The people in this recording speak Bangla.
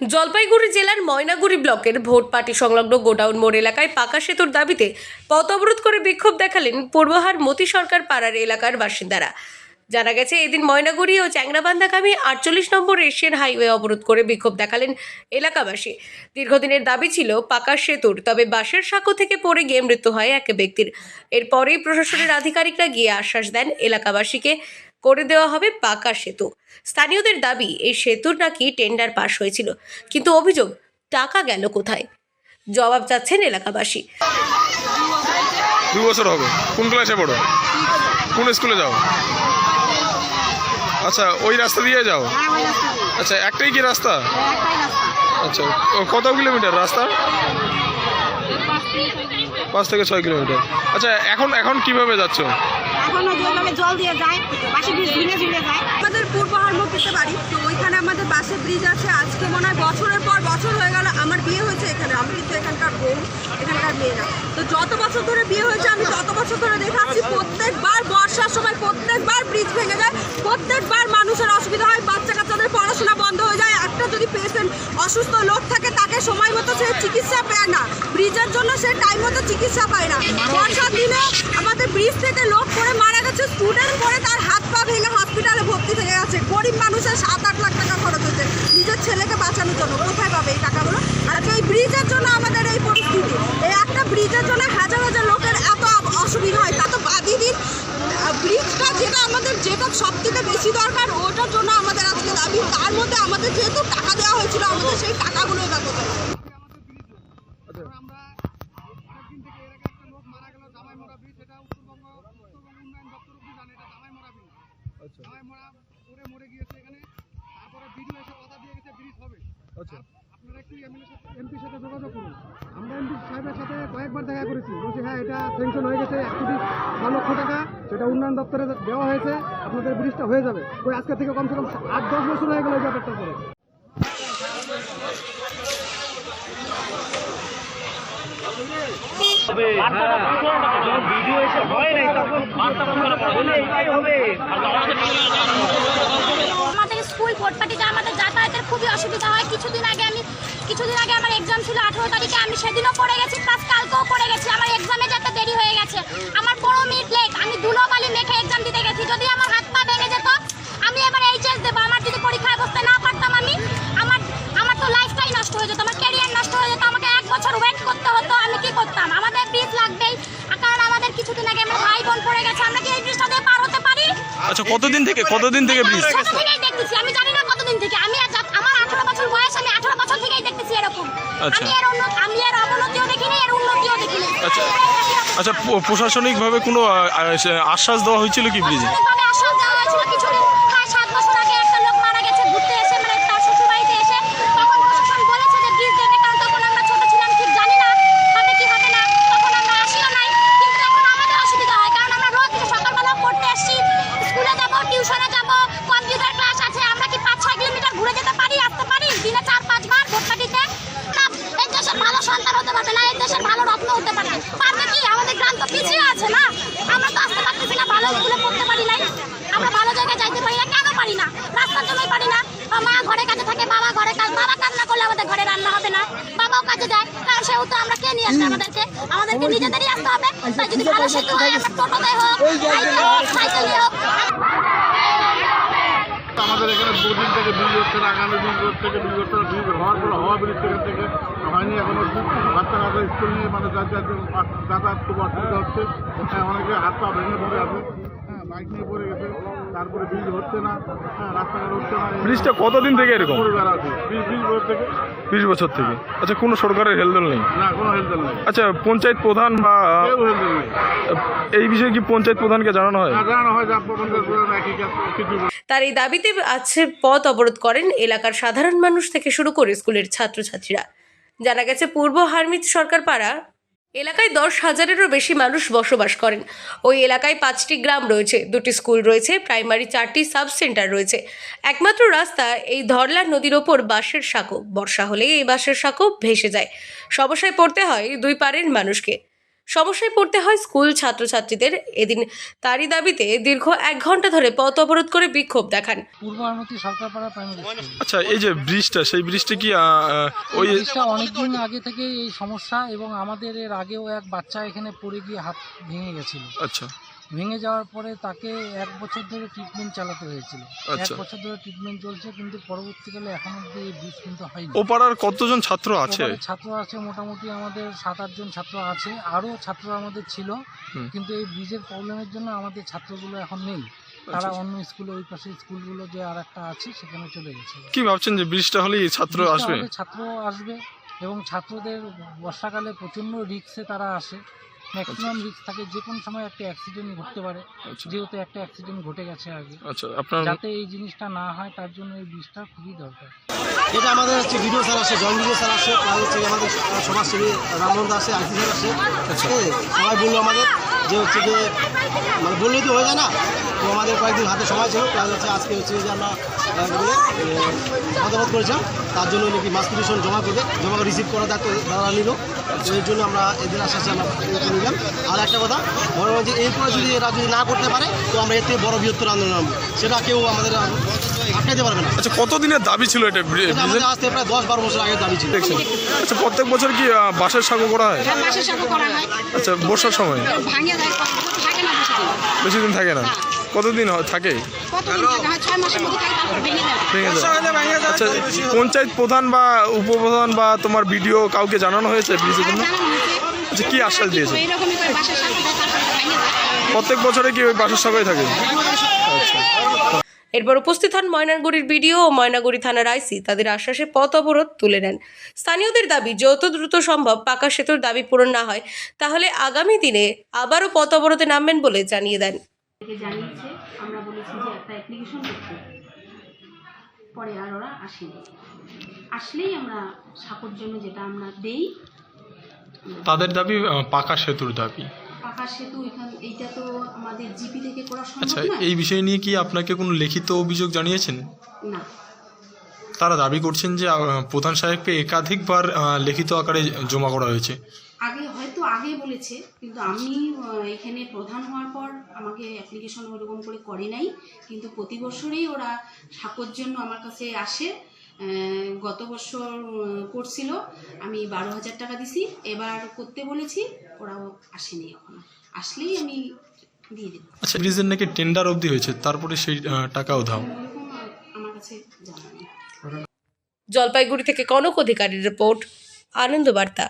জলপাইগুড়ি জেলার ময়নাগুড়ি ব্লকের ভোট পার্টি সংলগ্ন গোডাউন মোড় এলাকায় পাকা সেতুর দাবিতে পথ অবরোধ করে বিক্ষোভ দেখালেন পূর্বহার মতি সরকার পাড়ার এলাকার বাসিন্দারা। জানা গেছে, এদিন ময়নাগুড়ি ও চ্যাংরাবান্ধাগামী আটচল্লিশ নম্বর এশিয়ান হাইওয়ে অবরোধ করে বিক্ষোভ দেখালেন এলাকাবাসী। দীর্ঘদিনের দাবি ছিল পাকা সেতুর, তবে বাসের সাঁকো থেকে পড়ে গিয়ে মৃত্যু হয় এক ব্যক্তির। এরপরেই প্রশাসনের আধিকারিকরা গিয়ে আশ্বাস দেন এলাকাবাসীকে। করে দেওয়া হবে পাকা সেতু। স্থানীয়দের দাবি এই সেতুর নাকি টেন্ডার পাশ হয়েছিল। কিন্তু অভিযোগ টাকা গেল কোথায়? জবাব চাচ্ছেন এলাকাবাসী। দু বছর হবে। কোন ক্লাসে পড়ো? কোন স্কুলে যাও? আচ্ছা ওই রাস্তা দিয়ে যাও? হ্যাঁ। আচ্ছা একটাই কি রাস্তা? আচ্ছা ও কত কিলোমিটার রাস্তা? পাঁচ থেকে ছয় কিলোমিটার। আচ্ছা এখন এখন কীভাবে যাচ্ছ? এখনও যেভাবে জল দিয়ে যায় বীজ ঝুলে ঝুলে যায়। আমাদের পূর্ব হারমতিতে বাড়ি তো ওইখানে আমাদের বাসে ব্রিজ আছে। আজকে মনে হয় বছরের পর বছর হয়ে গেল আমার বিয়ে হয়েছে এখানে। আমি কিন্তু এখানকার বউ, এখানকার মেয়েরা তো যত বছর ধরে বিয়ে হয়েছে, আমি তত বছর ধরে দেখাচ্ছি, প্রত্যেকবার বর্ষার সময় প্রত্যেকবার ব্রিজ ভেঙে যায়, প্রত্যেকবার মানুষের অসুবিধা হয় বাচ্চা কাচ্চাদের পড়াশোনা বন্ধ হয়ে যায়। একটা যদি পেশেন্ট অসুস্থ লোক থাকে, তাকে সময় মতো সে চিকিৎসা পায় না। ব্রিজের জন্য সে টাইম মতো চিকিৎসা পায় না। বর্ষার দিনে আমাদের ব্রিজ থেকে লোক পড়ে মারা গেছে স্টুডেন্ট পড়ে তার হাত পা ভেঙে হসপিটালে ভর্তি থেকে গেছে। গরিব মানুষের সাত আট লাখ টাকা খরচ হচ্ছে নিজের ছেলেকে বাঁচানোর জন্য। কোথায় পাবে এই টাকাগুলো আর এই ব্রিজের জন্য আমাদের এই পরিস্থিতি। এই একটা ব্রিজের জন্য হাজার হাজার লোকের এত অসুবিধা হয়। তা তো বাদই দিন। ব্রিজটা যেটা আমাদের যেটা সব থেকে বেশি দরকার, ওটার জন্য আমাদের আজকে দাবি। তার মধ্যে আমাদের যেহেতু টাকা দেওয়া হয়েছিল, আমাদের সেই টাকাগুলো বা কোথায় আমরা একদিন থেকে এর আগে একটা লোক মারা গেল জামাই মরা ব্রিজ এটা উত্তরবঙ্গ উত্তরবঙ্গ উন্নয়ন দপ্তর অব্দি জানে এটা জামাই মরা ব্রিজ আচ্ছা জামাই মরা পরে মরে গিয়েছে এখানে তারপরে বিডিও এসে কথা দিয়ে গেছে ব্রিজ হবে আচ্ছা এমপির সাথে যোগাযোগ করুন। আমরা এমপি সাহেবের সাথে কয়েকবার দেখা করেছি। বলছি হ্যাঁ এটা স্যাংশন হয়ে গেছে এক কোটি ছ লক্ষ টাকা। সেটা উন্নয়ন দপ্তরে দেওয়া হয়েছে আপনাদের ব্রিজটা হয়ে যাবে। ওই আজকে থেকে কমসে কম আট দশ বছর হয়ে গেল এই ব্যাপারটা করে। আমাদের স্কুল ভোটপাটিতে আমাদের যাতায়াতের খুবই অসুবিধা হয় কিছুদিন আগে আমি কিছুদিন আগে আমার এক্সাম ছিল আঠেরো তারিখে আমি সেদিনও পড়ে গেছি প্লাস কালকেও পড়ে গেছি। আমার এক্সামে যেতে দেরি হয়ে গেছে। আমার পনেরো মিনিট লেট আমি ধুলোবালি মেখে এক্সাম দিতে গেছি। যদি আমার হাত পা ভেঙে যেত আমি এবার এইচএস দেবো। আমার যদি পরীক্ষায় বসতে না পারতাম আমি আমার আমার তো লাইফটাই নষ্ট হয়ে যেত আমার ক্যারিয়ার নষ্ট হয়ে যেত। আমাকে এক বছর ওয়েট করতে হতো আমি কি করতাম? আমাদের ব্রিজ লাগবেই। কারণ আমাদের কিছুদিন আগে আমার ভাই বোন পড়ে গেছে আমরা কি এই ব্রিজটা দিয়ে পার হতে পারি? আচ্ছা কতদিন থেকে কতদিন থেকে ব্রিজ আমি জানি না কতদিন থেকে। আমি আজ আমার আঠারো বছর বয়স আমি আঠারো বছর থেকেই দেখতেছি এরকম আচ্ছা। আমি এর উন্নত আমি এর অবনতিও দেখিনি এর উন্নতিও দেখিনি। আচ্ছা। আচ্ছা প্রশাসনিকভাবে কোনো আশ্বাস দেওয়া হয়েছিল কি ব্রিজে? প্রাথমিকভাবে আশ্বাস দেওয়া হয়েছিল কিছুদিন প্রায় সাত বছর আগে একটা লোক মারা গেছে ঘুরতে এসে মানে তার শ্বশুর বাড়িতে এসে তখন প্রশাসন বলেছে যে ব্রিজ দেবে কারণ তখন আমরা ছোট ছিলাম ঠিক জানি না হবে কি হবে না তখন আমরা আসিও নাই কিন্তু এখন আমাদের অসুবিধা হয় কারণ আমরা রোজ সকালবেলা পড়তে আসছি স্কুলে যাব টিউশনে যাব কম্পিউটার ক্লাস আছে আমরা কি পাঁচ ছয় কিলোমিটার ঘুরে যেতে পারি আসতে পারি দিনে চার পাঁচবার ভোটপাটিতে না এই দেশের ভালো সন্তান হতে পারবে না এই দেশের ভালো রত্ন হতে পারবে পারবে কি আমাদের গ্রাম তো পিছিয়ে আছে না আমরা তো আসতে পারতেছি না ভালো স্কুলে পড়তে পারি নাই আমরা ভালো জায়গায় যাইতে পারি না কেন পারি না রাস্তার জন্যই পারি না বা মা ঘরে কাজে থাকে বাবা ঘরে কাজ বাবা কান্না করলে আমাদের ঘরে রান্না হবে না বাবাও কাজে যায় কারণ আমরা কে নিয়ে আসবে আমাদেরকে? আমাদেরকে নিজেদেরই আসতে হবে। তাই যদি ভালো সেতু হয় আমরা টোটোতে হোক বাইকে হোক আমাদের এখানে দুদিন থেকে হচ্ছে না আগামী দিন থেকে ব্রিজ হচ্ছে না হওয়ার পরে হওয়া ব্রিজ থেকে থেকে হয়নি। এখন বাচ্চা কাচ্চা স্কুল নিয়ে মানে যাতায়াত যাতায়াত খুব অসুবিধা হচ্ছে। হ্যাঁ অনেকে হাত পা ভেঙে পড়ে আছে। হ্যাঁ বাইক নিয়ে পড়ে গেছে। তারপরে ব্রিজ হচ্ছে না হ্যাঁ রাস্তাঘাট হচ্ছে না ব্রিজটা কতদিন থেকে এরকম? বিশ বছর থেকে। আচ্ছা কোনো সরকারের হেলদোল নেই? না কোনো হেলদল নেই। আচ্ছা পঞ্চায়েত প্রধান বা এই বিষয়ে কি পঞ্চায়েত প্রধানকে জানানো হয়? জানানো হয় একই কাজ তার এই দাবিতে আছে পথ অবরোধ করেন এলাকার সাধারণ মানুষ থেকে শুরু করে স্কুলের ছাত্রছাত্রীরা। জানা গেছে পূর্ব হারমিত সরকার পাড়া এলাকায় দশ হাজারেরও বেশি মানুষ বসবাস করেন। ওই এলাকায় পাঁচটি গ্রাম রয়েছে, দুটি স্কুল রয়েছে, প্রাইমারি চারটি সাব সেন্টার রয়েছে। একমাত্র রাস্তা এই ধরলা নদীর ওপর বাঁশের সাঁকো। বর্ষা হলেই এই বাঁশের সাঁকো ভেসে যায়। সমস্যায় পড়তে হয় দুই পারের মানুষকে। সমস্যায় পড়তে হয় স্কুল ছাত্রছাত্রীদের। এদিন তারই দাবিতে দীর্ঘ এক ঘণ্টা ধরে পথ অবরোধ করে বিক্ষোভ দেখান। পূর্ব আরমতি সরকারপাড়া প্রাইমারি স্কুল আচ্ছা এই যে ব্রিজটা সেই ব্রিজটা কি আহ, ওই অনেকদিন আগে থেকে এই সমস্যা এবং আমাদের এর আগেও এক বাচ্চা এখানে পড়ে গিয়ে হাত ভেঙে গেছিল। আচ্ছা। ভেঙে যাওয়ার পরে তাকে এক বছর ধরে ট্রিটমেন্ট চালাতে হয়েছিল। এক আচ্ছা। বছর ধরে ট্রিটমেন্ট চলছে কিন্তু পরবর্তীকালে এখন অব্দি এই ব্রিজ কিন্তু হয়নি। ও পাড়ার কতজন ছাত্র আছে? ওখানে ছাত্র আছে মোটামুটি আমাদের সাত আটজন ছাত্র আছে। আরও ছাত্র আমাদের ছিল হুম। কিন্তু এই ব্রিজের প্রবলেমের জন্য আমাদের ছাত্রগুলো এখন নেই। তারা আচ্ছা। অন্য স্কুলে ওই পাশে স্কুলগুলো যে আর একটা আছে সেখানে চলে গেছে। কি ভাবছেন যে ব্রিজটা হলেই ছাত্র বৃষ্টি আসবে? হলে ছাত্র আসবে এবং ছাত্রদের বর্ষাকালে প্রচণ্ড রিক্সে তারা আসে। ম্যাক্সিমাম রিক্স থাকে যে কোনো সময় একটা অ্যাক্সিডেন্ট ঘটতে পারে। আচ্ছা। যেহেতু একটা অ্যাক্সিডেন্ট ঘটে গেছে আগে। আচ্ছা আপনার যাতে এই জিনিসটা না হয় তার জন্য এই ব্রিজটা খুবই দরকার। এটা আমাদের হচ্ছে ভিডিও স্যার আসে জয়েন্ট ভিডিও স্যার আসে প্লাস হচ্ছে আমাদের সমাজসেবী রামমোহন দাস আসে আইসি স্যার আসে হ্যাঁ, সবাই বলল আমাদের যে হচ্ছে যে মানে বললেই তো হয়ে যায় না। তো আমাদের কয়েকদিন হাতে সময় ছিল প্লাস হচ্ছে আজকে হচ্ছে যে আমরা মতামত করেছিলাম। তার জন্য নাকি মাস পিটিশন জমা করবে জমা রিসিভ করা দায়িত্ব তারা নিল। এর জন্য আমরা এদের আশ্বাসে আমরা নিলাম। আর একটা কথা মনে হয় যে এরপরে যদি এরা যদি না করতে পারে তো আমরা এর থেকে বড় বৃহত্তর আন্দোলন নামবো। সেটা কেউ আমাদের আটকাতে পারবে না। আচ্ছা কতদিনের দাবি ছিল এটা আমাদের আজ থেকে প্রায় দশ বারো বছর আগের দাবি ছিল। দেখছেন। আচ্ছা প্রত্যেক বছর কি সাঁকো করা হয়? বাসের করা হয়। আচ্ছা বর্ষার সময়? ভাঙিয়ে দেয় থাকে না বেশি দিন বেশি দিন থাকে না? কতদিন হয়- থাকে? হয় যায় আচ্ছা পঞ্চায়েত প্রধান বা উপপ্রধান বা তোমার ভিডিও কাউকে জানানো হয়েছে ব্রিজের জন্য? আচ্ছা কি আশ্বাস দিয়েছে? বাসের প্রত্যেক বছরে কি ওই বাঁশের সাঁকোই থাকে? এরপর উপস্থিত হন ময়নাগুড়ির বিডিও ও ময়নাগুড়ি থানার আইসি। তাদের আশ্বাসে পথ অবরোধ তুলে নেন। স্থানীয়দের দাবি যত দ্রুত সম্ভব পাকা সেতুর দাবি পূরণ না হয় তাহলে আগামী দিনে আবারও পথ অবরোধে নামবেন বলে জানিয়ে দেন। জানিয়েছে আমরা বলেছি যে একটা অ্যাপ্লিকেশন করতে পরে আর ওরা আসেনি। আসলেই আমরা সাপোর জন্য যেটা আমরা দেই তাদের দাবি পাকা সেতুর দাবি। পাকা সেতু এখান এইটা তো আমাদের জিপি থেকে করা আচ্ছা সম্ভব না এই বিষয় নিয়ে কি আপনাকে কোনো লিখিত অভিযোগ জানিয়েছেন? না। তারা দাবি করছেন যে প্রধান সাহেবকে একাধিকবার লিখিত আকারে জমা করা হয়েছে। আগে আগে বলেছে কিন্তু আমি এখানে প্রধান হওয়ার পর আমাকে অ্যাপ্লিকেশন ওরকম করে করে নাই কিন্তু প্রতি বছরেই ওরা সাপোর জন্য আমার কাছে আসে। গত বছর করছিল আমি বারো হাজার টাকা দিছি এবার করতে বলেছি ওরাও আসেনি এখনও। আসলেই আমি দিয়ে দেবো। আচ্ছা ব্রিজের নাকি টেন্ডার অবধি হয়েছে তারপরে সেই টাকাও দাও। আমার কাছে জানা নেই। জলপাইগুড়ি থেকে কনক অধিকারীর রিপোর্ট আনন্দ বার্তা।